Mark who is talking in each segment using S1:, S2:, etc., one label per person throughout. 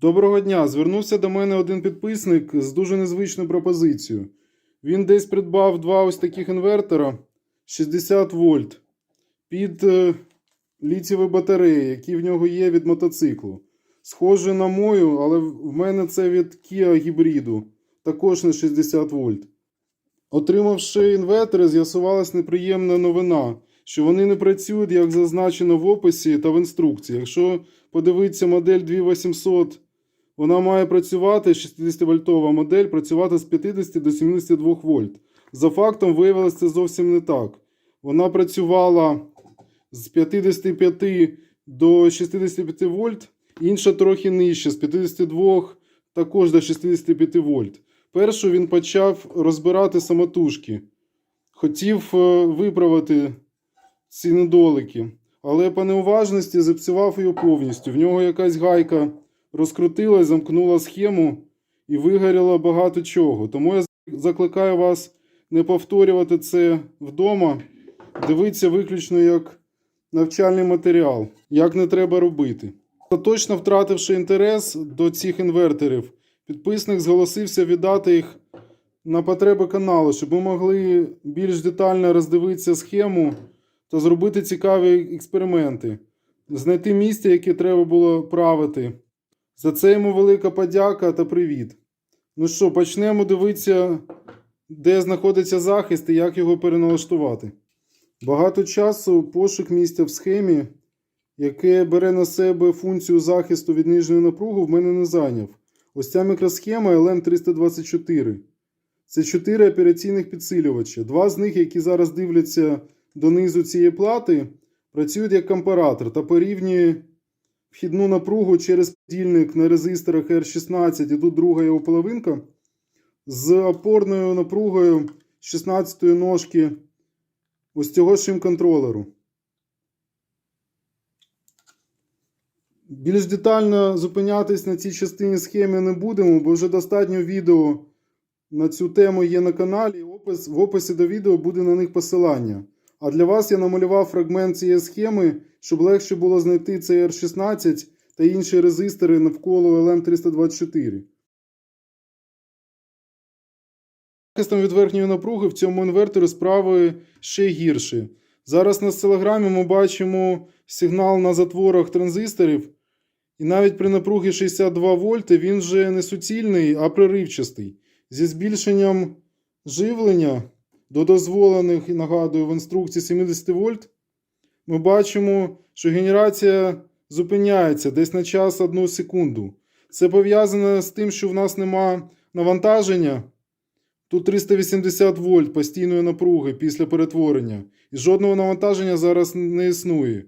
S1: Доброго дня! Звернувся до мене один підписник з дуже незвичною пропозицією. Він десь придбав два ось таких інвертора 60 вольт під е, літієві батареї, які в нього є від мотоциклу. Схоже на мою, але в мене це від Kia гібриду, також на 60 вольт. Отримавши інвертори, з'ясувалась неприємна новина, що вони не працюють, як зазначено в описі та в інструкції. Якщо подивитися модель 2800, вона має працювати 60-вольтова модель, працювати з 50 до 72 вольт. За фактом виявилося це зовсім не так. Вона працювала з 55 до 65 вольт, інша трохи нижче, з 52 також до 65 вольт. Першу він почав розбирати самотужки. Хотів е, виправити ці недоліки, але по неуважності зіпсував її повністю. В нього якась гайка розкрутилась, замкнула схему і вигоріло багато чого. Тому я закликаю вас не повторювати це вдома. Дивіться виключно як навчальний матеріал, як не треба робити. Точно втративши інтерес до цих інверторів, підписник зголосився віддати їх на потреби каналу, щоб ми могли більш детально роздивитися схему та зробити цікаві експерименти, знайти місце, яке треба було правити. За це йому велика подяка та привіт. Ну що, почнемо дивитися, де знаходиться захист і як його переналаштувати. Багато часу пошук місця в схемі, яке бере на себе функцію захисту від нижньої напруги, в мене не зайняв. Ось ця мікросхема LM324. Це чотири операційних підсилювача. Два з них, які зараз дивляться донизу цієї плати, працюють як компаратор та порівнює вхідну напругу через подільник на резисторах R16, і тут друга його половинка, з опорною напругою 16-ї ножки ось цього шим-контролеру. Більш детально зупинятись на цій частині схеми не будемо, бо вже достатньо відео на цю тему є на каналі. В описі до відео буде на них посилання. А для вас я намалював фрагмент цієї схеми, щоб легше було знайти цей R16 та інші резистори навколо LM324. Захистом від верхньої напруги в цьому інверторі справи ще гірше. Зараз на осцилограмі ми бачимо сигнал на затворах транзисторів, і навіть при напругі 62 вольти він вже не суцільний, а проривчастий. Зі збільшенням живлення до дозволених, нагадую, в інструкції 70 вольт, ми бачимо, що генерація зупиняється десь на час 1 секунду. Це пов'язано з тим, що в нас нема навантаження. Тут 380 вольт постійної напруги після перетворення. І жодного навантаження зараз не існує.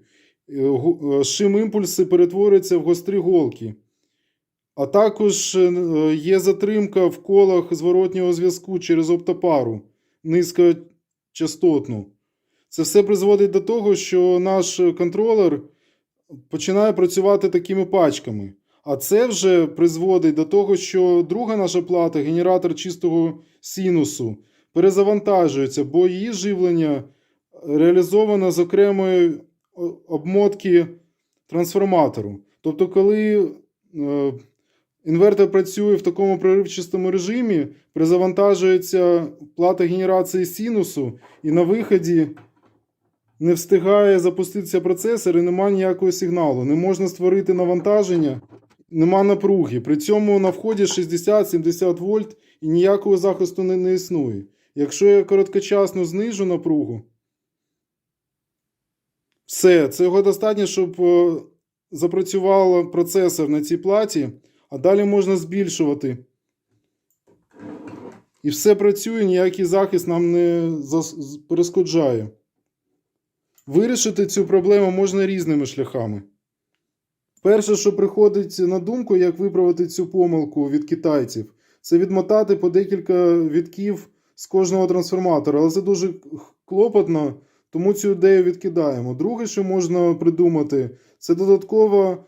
S1: Шим імпульси перетворюються в гострі голки. А також е, є затримка в колах зворотнього зв'язку через оптопару низькочастотну. Це все призводить до того, що наш контролер починає працювати такими пачками. А це вже призводить до того, що друга наша плата, генератор чистого синусу, перезавантажується, бо її живлення реалізовано з окремої обмотки трансформатору. Тобто, коли е, інвертор працює в такому проривчастому режимі, перезавантажується плата генерації синусу, і на виході не встигає запуститися процесор і немає ніякого сигналу. Не можна створити навантаження, нема напруги. При цьому на вході 60-70 вольт і ніякого захисту не, не існує. Якщо я короткочасно знижу напругу, все, цього достатньо, щоб е, запрацював процесор на цій платі, а далі можна збільшувати. І все працює, ніякий захист нам не перешкоджає. Вирішити цю проблему можна різними шляхами. Перше, що приходить на думку, як виправити цю помилку від китайців, це відмотати по декілька відків з кожного трансформатора. Але це дуже клопотно, тому цю ідею відкидаємо. Друге, що можна придумати, це додатково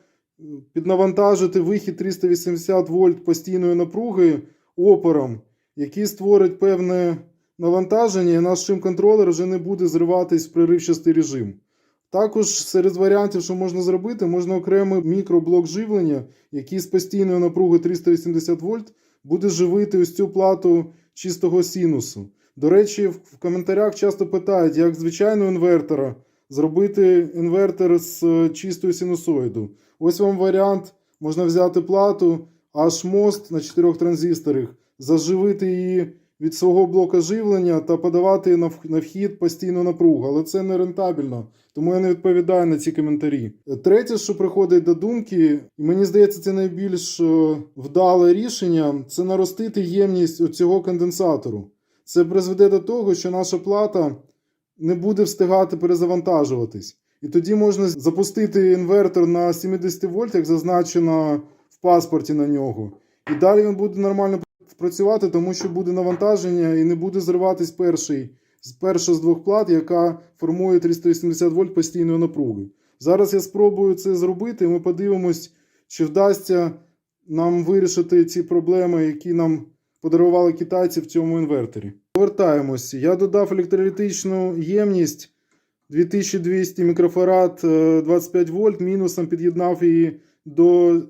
S1: піднавантажити вихід 380 вольт постійної напруги опором, який створить певне навантаження, і наш шим-контролер вже не буде зриватись в приривчастий режим. Також серед варіантів, що можна зробити, можна окремий мікроблок живлення, який з постійною напругою 380 вольт буде живити ось цю плату чистого синусу. До речі, в коментарях часто питають, як звичайного інвертора зробити інвертор з е, чистою синусоїду. Ось вам варіант. Можна взяти плату, аж мост на 4 транзисторах, заживити її від свого блока живлення та подавати на вхід постійну напругу. Але це не рентабельно, тому я не відповідаю на ці коментарі. Третє, що приходить до думки, і мені здається, це найбільш е, вдале рішення це наростити ємність цього конденсатору. Це призведе до того, що наша плата не буде встигати перезавантажуватись. І тоді можна запустити інвертор на 70 вольт, як зазначено в паспорті на нього. І далі він буде нормально працювати, тому що буде навантаження і не буде зриватись перший, перша з двох плат, яка формує 380 вольт постійної напруги. Зараз я спробую це зробити, і ми подивимось, чи вдасться нам вирішити ці проблеми, які нам подарували китайці в цьому інверторі. Повертаємось. Я додав електролітичну ємність 2200 мікрофарад е, 25 вольт, мінусом під'єднав її до е,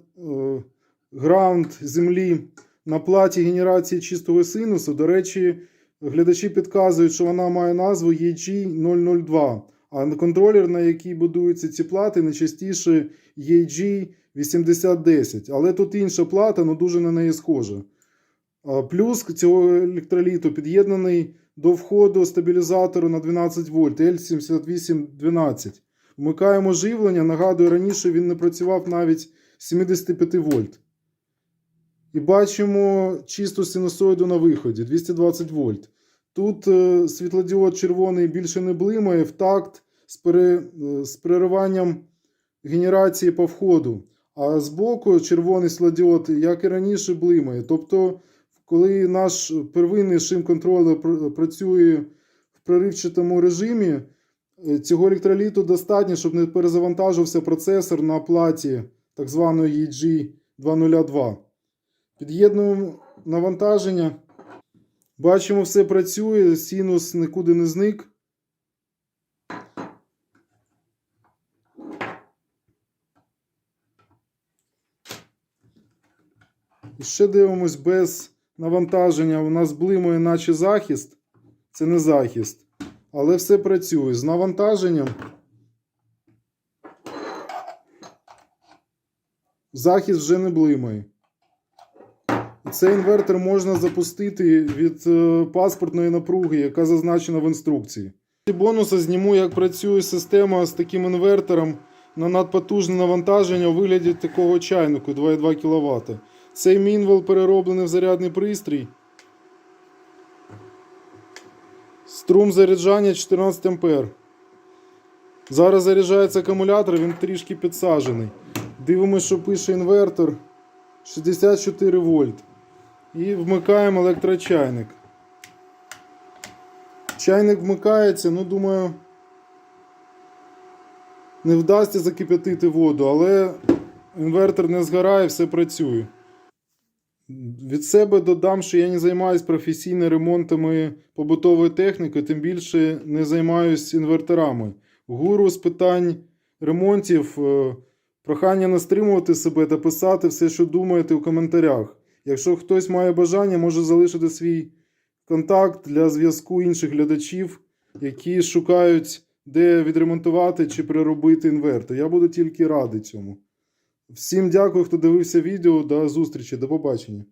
S1: граунд землі на платі генерації чистого синусу. До речі, глядачі підказують, що вона має назву EG002, а контролер, на який будуються ці плати, найчастіше EG8010. Але тут інша плата, але дуже на неї схожа. Плюс цього електроліту під'єднаний до входу стабілізатору на 12 вольт L7812. Вмикаємо живлення. Нагадую, раніше він не працював навіть 75 вольт. І бачимо чисту синусоїду на виході 220 вольт. Тут е, світлодіод червоний більше не блимає в такт з, пере, е, з перериванням генерації по входу. А збоку червоний світлодіод, як і раніше, блимає. Тобто, коли наш первинний шим-контролер працює в проривчатому режимі, е, цього електроліту достатньо, щоб не перезавантажився процесор на платі так званої EG202. Під'єднуємо навантаження. Бачимо, все працює, синус нікуди не зник. І ще дивимось без навантаження. У нас блимає, наче захист. Це не захист. Але все працює. З навантаженням. Захист вже не блимає. Цей інвертор можна запустити від е, паспортної напруги, яка зазначена в інструкції. І бонуси зніму, як працює система з таким інвертором на надпотужне навантаження у вигляді такого чайнику 2,2 кВт. Цей мінвел перероблений в зарядний пристрій. Струм заряджання 14 А. Зараз заряджається акумулятор, він трішки підсаджений. Дивимося, що пише інвертор 64 вольт. І вмикаємо електрочайник. Чайник вмикається, ну думаю, не вдасться закип'ятити воду, але інвертор не згорає, все працює. Від себе додам, що я не займаюся професійними ремонтами побутової техніки, тим більше не займаюся інверторами. Гуру з питань ремонтів. е, Прохання не стримувати себе та писати все, що думаєте у коментарях. Якщо хтось має бажання, може залишити свій контакт для зв'язку інших глядачів, які шукають, де відремонтувати чи переробити інвертор. Я буду тільки радий цьому. Всім дякую, хто дивився відео. До зустрічі, до побачення.